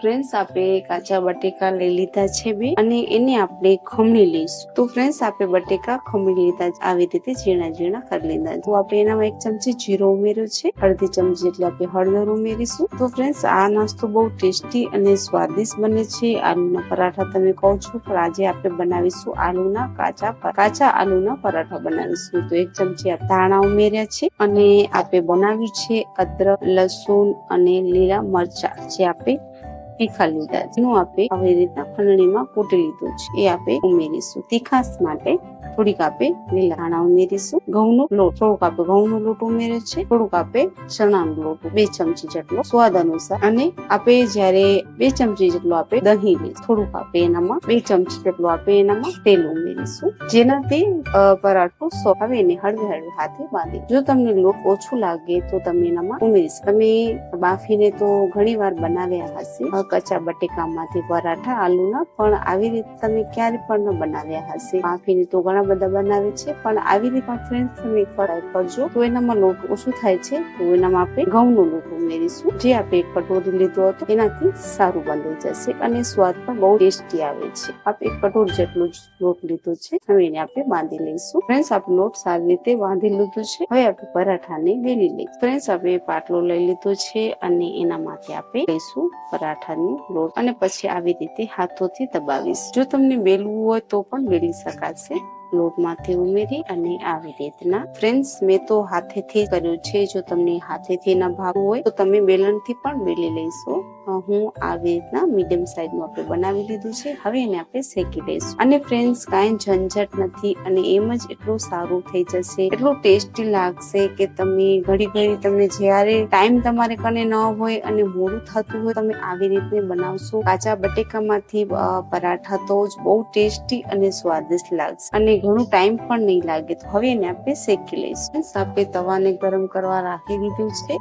Friends આપણે કાચા બટેકા લઈ લીધા છે બે અને એને આપણે ખમણી લઈશું. તો ફ્રેન્ડ્સ આપણે બટેકા ખમણી લીધા આવી રીતે ઝીણા ઝીણા કરી લીધા તો આપણે એનામાં એક ચમચી જીરો ઉમેર્યો છે. અડધી ચમચી એટલે આપણે હળદર ઉમેરીશું. તો ફ્રેન્ડ્સ આ નાસ્તો બહુ ટેસ્ટી અને સ્વાદિષ્ટ બને છે. આલુના પરાઠા તમે કહો છો, પણ આજે આપણે બનાવીશું આલુના કાચા કાચા આલુના પરાઠા બનાવીશું. તો એક ચમચી ધાણા ઉમેર્યા છે અને આપણે બનાવ્યું છે અદરક લસુણ અને લીલા મરચા. જે આપણે તીખા લીધા છે એનું આપણે આવી રીતના ખંડણીમાં કૂટી લીધું છે. એ આપણે ઉમેરીશું. તીખાસ માટે થોડીક આપણે લીલા ધાણા ઉમેરીશું. ઘઉંનો લોટ, થોડુંક આપણે ઘઉંનો લોટ ઉમેરે છે. થોડુંક આપણે ચણાનો લોટ, બે ચમચી જેટલો સ્વાદ અનુસાર. અને આપણે જ્યારે બે ચમચી જેટલો આપણે દહીં લઈશું થોડુંક આપણે એનામાં બે ચમચી જેટલું આપણે એનામાં તેલ ઉમેરીશું. જેનાથી પરાઠો સોફ્ટ આવે ને હળવે હળવે હાથે બાંધી. જો તમને લોટ ઓછું લાગે તો તમે એનામાં ઉમેરી તમે બાફીને તો ઘણી વાર બનાવ્યા હશે. અ, કચ્ચા બટેકામાંથી પરાઠા આલુના પણ આવી રીતે તમે ક્યારે પણ ન બનાવ્યા હશે. માફીને તો ઘણા બધા બનાવે છે પણ આવી રીતે ફ્રેન્ડ્સ તમે ટ્રાય કરજો. તો એનામાં લોટ ઓછું થાય છે તો એનામાં આપણે ઘઉંનો લોટ ઉમેરીશું જે આપણે એક કટોરી લીધો હતો, એનાથી સારું બની જશે અને સ્વાદ પણ બહુ ટેસ્ટી આવે છે. આપણે એક કટોર જેટલો જ લોટ લીધો છે, હવે એને આપણે બાંધી લઈશું. ફ્રેન્ડ્સ, આપણે લોટ સારી રીતે બાંધી લીધું છે. હવે આપણે પરાઠાને વેલી લઈશું. ફ્રેન્ડ્સ આપણે પાટલો લઈ લીધો છે અને એના માટે આપણે લઈશું પરાઠાની લોટ. અને પછી આવી રીતે હાથોથી દબાવીશ. જો તમને બેલવું હોય તો પણ બેલી શકાશે. લોટમાંથી ઉમેરી અને આવી રીતના. ફ્રેન્ડ્સ મેં તો હાથેથી કર્યું છે. જો તમને હાથેથી ના ભાવ હોય, તો તમે બેલણથી પણ બેલી લઈશો. હું આવી રીતના મીડિયમ સાઈઝનું આપણે બનાવી લીધું છે. હવે એને આપણે શેકી લઈશું. અને ફ્રેન્ડ્સ કાંઈ ઝંઝટ નથી અને એમ જ એટલું સારું થઈ જશે. એટલું ટેસ્ટી લાગશે કે તમે ઘડી ઘડી તમને જ્યારે ટાઈમ તમારે કને ન હોય અને મોડું થતું હોય, તમે આવી રીતે બનાવશો. કાચા બટેકામાંથી પરાઠા તો જ બહુ ટેસ્ટી અને સ્વાદિષ્ટ લાગશે. અને ઘણું ટાઈમ પણ નહીં લાગે. તો હવે એને આપણે શેકી લઈશું. આપણે તવાને ગરમ કરવા રાખી દીધું છે.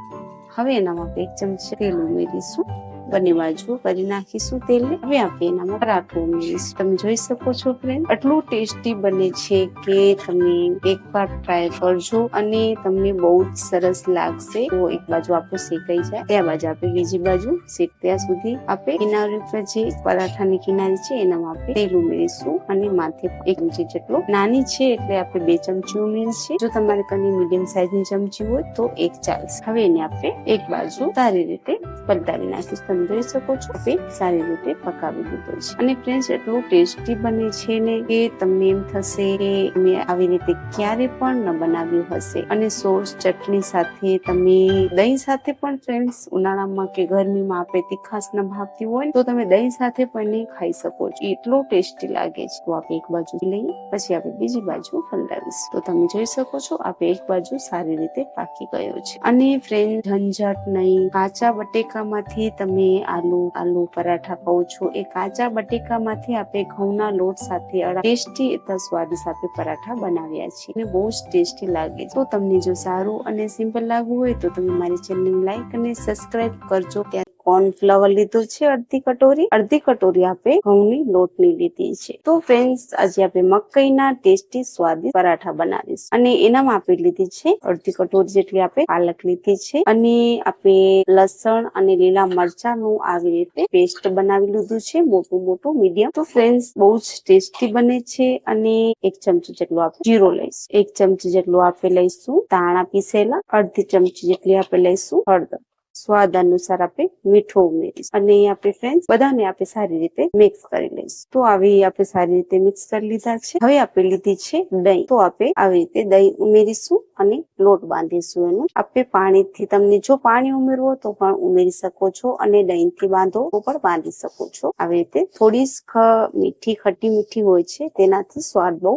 હવે એનામાં આપણે એક ચમચી તેલ ઉમેરીશું. બંને બાજુ કરી નાખીશું તેલ હવે આપણે એનામાં પરાઠો ઉમેરીશું. તમે જોઈ શકો છો ફ્રેન્ડ આટલું ટેસ્ટી બને છે કે તમે એકવાર ટ્રાય કરજો અને તમને બહુ જ સરસ લાગશે. તો એક બાજુ આપણું શેકાઈ જાય ત્યાં બાજુ આપણે બીજી બાજુ શેક ત્યાં સુધી આપણે કિનારી પર જે પરાઠાની કિનારી છે, એનામાં આપણે તેલ ઉમેરીશું અને માથે એક ચમચી જેટલો નાની છે એટલે આપણે બે ચમચી ઉમેરીશું. જો તમારે કની મીડિયમ સાઈઝની ચમચી હોય તો એક ચાલશે હવે એને આપણે એક બાજુ સારી રીતે પલટાવી નાખીશું. તમે જોઈ શકો છો આપે સારી રીતે પકાવી દીધો છે. અને ફ્રેન્ડ્સ એટલું ટેસ્ટી બને છે ને કે તમને એમ થશે કે મેં આવી રીતે ક્યારે પણ ન બનાવ્યું હશે. અને સોસ, ચટણી સાથે તમે દહીં સાથે પણ ફ્રેન્ડ્સ ઉનાળામાં કે ગરમીમાં આપણે તીખાસ ન ભાવતી હોય, તો તમે દહીં સાથે પણ ખાઈ શકો છો. એટલો ટેસ્ટી લાગે છે. તો આપણે એક બાજુ લઈએ પછી આપણે બીજી બાજુ હલાવીશું તો તમે જોઈ શકો છો આપણે એક બાજુ સારી રીતે પાકી ગયો છે. અને ફ્રેન્ડ ઝંઝટ નહીં, કાચા બટેકામાંથી તમે આલુ આલુ પરાઠા કહું છું. એ કાચા બટેકામાંથી આપણે ઘઉંના લોટ સાથે ટેસ્ટી એટલા સાથે પરાઠા બનાવ્યા છે અને બહુ જ ટેસ્ટી લાગે છે. તો તમને જો સારું અને સિમ્પલ લાગવું હોય તો તમે મારી ચેનલ લાઈક અને સબસ્ક્રાઇબ કરજો. ત્યાં કોર્નફ્લાવર લીધું છે અડધી કટોરી. અડધી કટોરી આપણે ઘઉંની લોટની લીધી છે. તો ફ્રેન્ડ્સ આજે આપણે મકઈના ટેસ્ટી સ્વાદિષ્ટ પરાઠા બનાવીશું. અને એનામાં આપણે લીધી છે અડધી કટોરી જેટલી આપણે પાલક લીધી છે. અને આપણે લસણ અને લીલા મરચાંનું આવી રીતે પેસ્ટ બનાવી લીધું છે, મોટું મોટું મીડિયમ તો ફ્રેન્ડ્સ બહુ જ ટેસ્ટી બને છે અને એક ચમચી જેટલું આપણે જીરો લઈશું. એક ચમચી જેટલું આપણે લઈશું ધાણા પીસેલા, અડધી ચમચી જેટલી આપણે લઈશું હળદર. સ્વાદ અનુસાર આપણે મીઠું ઉમેરીશું. અને આપણે ફ્રેન્ડ્સ બધાને આપણે સારી રીતે મિક્સ કરી લઈશું. તો આવી આપણે સારી રીતે મિક્સ કરી લીધા છે. હવે આપણે લીધી છે દહીં. તો આપણે આવી રીતે દહીં ઉમેરીશું અને લોટ બાંધીશું એનું. આપણે પાણીથી, તમને જો પાણી ઉમેરવું તો પણ ઉમેરી શકો છો અને દહીંથી બાંધો તો પણ બાંધી શકો છો. આવી રીતે થોડી મીઠી ખટ્ટી મીઠી હોય છે તેનાથી સ્વાદ બહુ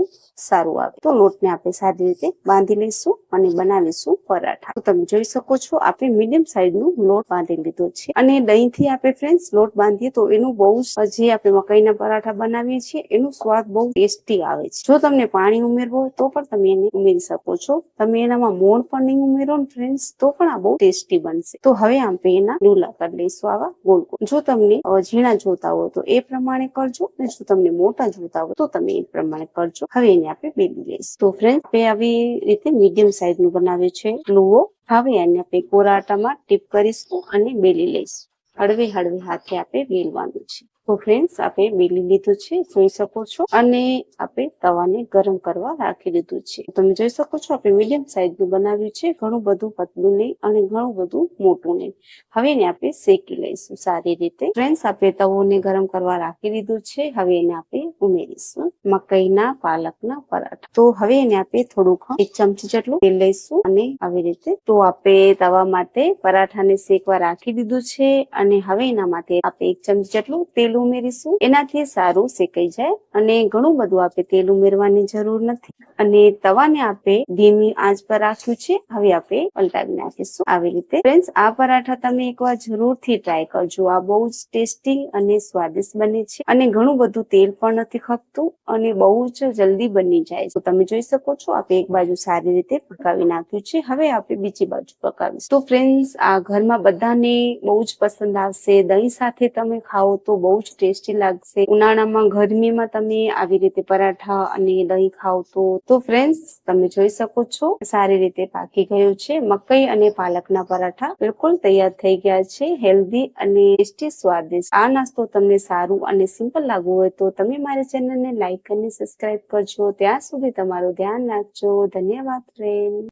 સારું આવે. તો લોટને આપણે સારી રીતે બાંધી લઈશું અને બનાવીશું પરાઠા. તમે જોઈ શકો છો, આપણે મીડિયમ સાઈઝનું લોટ બાંધી લીધો છે. અને દહીં થી આપણે ફ્રેન્ડ્સ લોટ બાંધીએ તો એનું બહુ જ આપણે મકાઈના પરાઠા બનાવીએ છીએ, એનું સ્વાદ બહુ ટેસ્ટી આવે છે. જો તમને પાણી ઉમેરવું હોય તો પણ તમે એને ઉમેરી શકો છો. તમે એનામાં મોણ પણ નહીં ઉમેરો ને ફ્રેન્ડ્સ તો પણ આ બહુ ટેસ્ટી બનશે. તો હવે આપણે એના લુલા કરી લઈશું આવા ગોળ ગોળ. જો તમને ઝીણા જોતા હોય તો એ પ્રમાણે કરજો અને જો તમને મોટા જોતા હોય તો તમે એ પ્રમાણે કરજો. હવે એને આપણે બેલી લઈશું. તો ફ્રેન્ડ આપણે આવી રીતે મીડિયમ સાઈઝનું બનાવે છે લુઓ હવે એને આપણે કોરા આટામાં ટીપ કરીશું અને બેલી લઈશું. હળવે હળવે હાથે આપણે વેલવાનું છે. તો ફ્રેન્ડ્સ આપણે બેલી લીધું છે, જોઈ શકો છો. અને આપણે તવાને ગરમ કરવા રાખી દીધું છે. તમે જોઈ શકો છો આપણે મીડિયમ સાઈઝનું બનાવ્યું છે. ઘણું બધું પતલું નહીં અને ઘણું બધું મોટું નહીં. હવે એને આપણે શેકી લઈશું સારી રીતે. ફ્રેન્ડ્સ આપણે તવોને ગરમ કરવા રાખી દીધું છે. હવે એને આપણે ઉમેરીશું. મકાઈના, પાલકના પરાઠા. તો હવે એને આપણે થોડુંક એક ચમચી જેટલું તેલ લઈશું અને આવી રીતે. તો આપણે તવા માટે પરાઠાને શેકવા રાખી દીધું છે અને હવે એના માટે આપણે એક ચમચી જેટલું તેલ ઉમેરીશું. એનાથી સારું શેકાઈ જાય અને ઘણું બધું આપણે તેલ ઉમેરવાની જરૂર નથી. અને તવાને આપણે ધીમી આંચ પર રાખ્યું છે. હવે આપણે પલટાવી નાખીશું આવી રીતે ફ્રેન્ડ્સ, આ પરાઠા તમે એકવાર જરૂરથી ટ્રાય કરજો. આ બહુ જ ટેસ્ટી અને સ્વાદિષ્ટ બને છે. અને ઘણું બધું તેલ પણ નથી ખપતું અને બહુ જ જલ્દી બની જાય તો તમે જોઈ શકો છો આપણે એક બાજુ સારી રીતે પકાવી નાખ્યું છે. હવે આપણે બીજી બાજુ પકાવીશું. તો ફ્રેન્ડ્સ, આ ઘરમાં બધાને બહુ જ પસંદ આવશે. દહીં સાથે તમે ખાઓ તો બહુ જ ટેસ્ટી લાગશે. ઉનાળામાં ગરમીમાં તમે આવી રીતે પરાઠા અને દહીં ખાઓ તો તો ફ્રેન્ડ્સ તમે જોઈ શકો છો, સારી રીતે પાકી ગયું છે. મકઈ અને પાલકના પરાઠા બિલકુલ તૈયાર થઈ ગયા છે. હેલ્ધી અને ટેસ્ટી સ્વાદિષ્ટ. આ નાસ્તો તમને સારું અને સિમ્પલ લાગવું હોય તો તમે મારી ચેનલને લાઈક અને સબસ્ક્રાઇબ કરજો. ત્યાં સુધી તમારું ધ્યાન રાખજો. ધન્યવાદ ફ્રેન્ડ